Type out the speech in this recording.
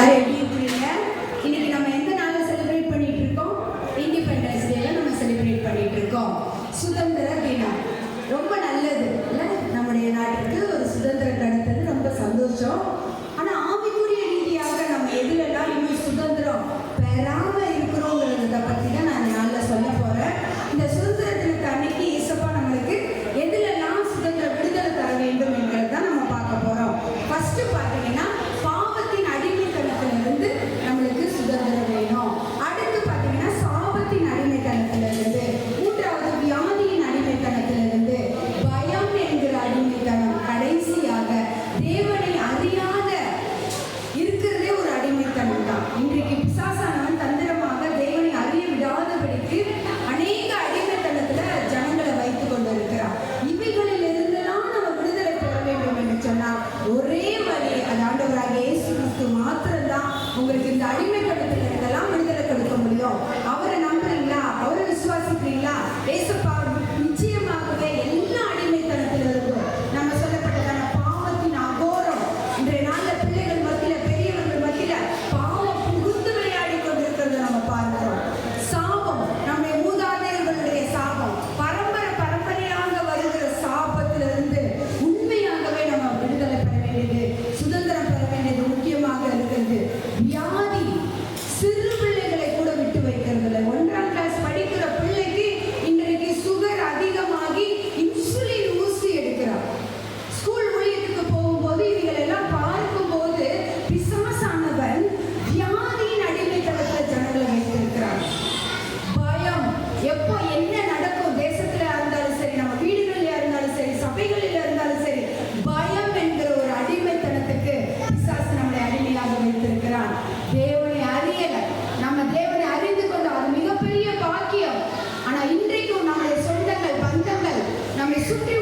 எல்லாரும் எப்படி இருக்கிறீங்க? இன்னைக்கு நம்ம எந்த நாளில் செலிப்ரேட் பண்ணிட்டு இருக்கோம்? இண்டிபெண்டன்ஸ் டேல நம்ம செலிப்ரேட் பண்ணிட்டு இருக்கோம். சுதந்திர தினம். ரொம்ப ಸುತ್ತೇ